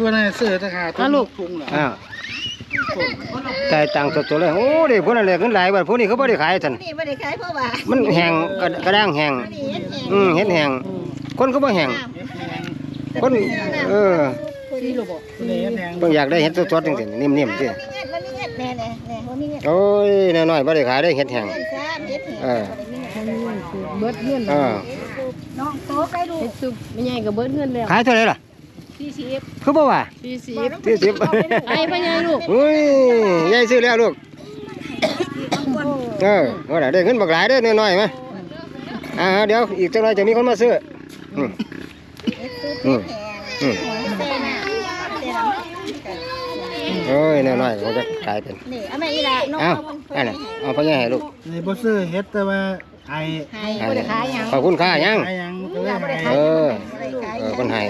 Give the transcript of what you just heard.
ตัวนั้นซื้อราคาอะลูกทุ่งเหรออ้าวจ่ายตังค์สดๆเลย โอ้เด็กพวกนั้นเลยขึ้นหลายบาทพวกนี้เขาไม่ได้ขายท่านนี่ไม่ได้ขายเพราะว่ามันแห้งกระกระด้างแห้งนี่เฮ็ดเองอืมเห็ดแห้งคนก็บ่แห้งคนเออสี่ลูกบ่นี่แดงเพิ่งอยากได้เห็ดสดๆจังซี่นิ่มๆสิมันมีเงินมันมีเงินแน่แน่แน่มันมีเงินโอ้ยน้อยๆบ่ได้ขายได้เห็ดแห้งเงินซะเฮ็ดเองเออเบิดเงินเออน้องโตไปดูเฮ็ดซุปไม่ใหญ่ก็เบิดเงินแล้วขายเท่าไหร่ล่ะ สี่สิบคือบ่ว่า สี่สิบสี่สิบไอ้พ่อใหญ่ลูกอุ้ยยายซื้อแล้วลูก เออว่าได้เงินบักหลายเด้อน้อยๆมั้ยอ่าเดี๋ยวอีกจังไรจะมีคนมาซื้ออืมอืมอืมเต้น่ะเต้น่ะโอ้ยน้อยๆเขาจะขายเป็นนี่เอาแม่อีละน้องเอ้าเอามันอันน่ะเอาพ่อใหญ่ให้ลูกนี่บ่ซื้อเฮ็ดแต่ว่าไอ้ให้บ่ได้ขายหยังขอบคุณค่ายังไอ้หยังก็เลยให้ เออ พิ่นให้